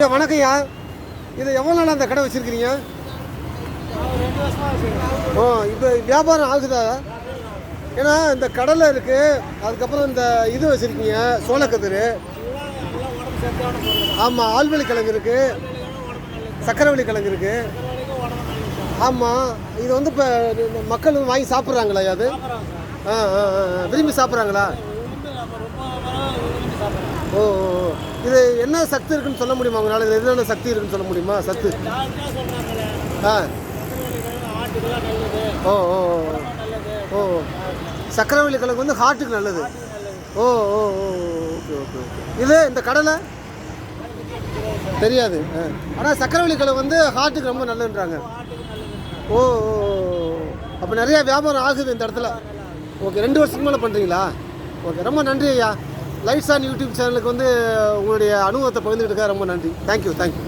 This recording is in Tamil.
வணக்கம்யா இது எவ்வளோ நாள் அந்த கடை வச்சுருக்கிறீங்க? ஆ இப்போ வியாபாரம் ஆகுதா? ஏன்னா இந்த கடலை இருக்குது அதுக்கப்புறம் இந்த இது வச்சுருக்கீங்க சோளக்கதிர். ஆமாம் ஆழ்வெளி கிழங்கு இருக்குது சக்கரவள்ளி கிழங்கு இருக்குது ஆமாம் இது வந்து இப்போ மக்கள் வந்து வாங்கி சாப்பிட்றாங்களா அது? ஆ ஆ, ஆ. விரும்பி சாப்பிட்றாங்களா ஓ ஓ, ஓ. இது என்ன சக்தி இருக்குன்னு சொல்ல முடியுமா உங்களால்? இதில் என்னென்ன சக்தி இருக்குன்னு சொல்ல முடியுமா? சத்து ஆ. ஓ ஓ ஓ. ஓ. சக்கரவள்ளி கிழங்கு வந்து ஹார்ட்டுக்கு நல்லது. Oh oh oh okay okay okay. இது இந்த கடலை? தெரியாது. ஆனால் சக்கரவள்ளி கிழங்கு வந்து ஹார்ட்டுக்கு ரொம்ப நல்லதுன்றாங்க. ஓ ஓ அப்போ நிறையா வியாபாரம் ஆகுது இந்த இடத்துல. ஓகே ரெண்டு வருஷத்துக்கு மேலே பண்ணுறீங்களா ஓகே ரொம்ப நன்றி ஐயா. லைட்ஸ் ஆன் யூடியூப் சேனலுக்கு வந்து உங்களுடைய அனுபவத்தை பகிர்ந்துக்கிட்டு ரொம்ப நன்றி. Thank you thank you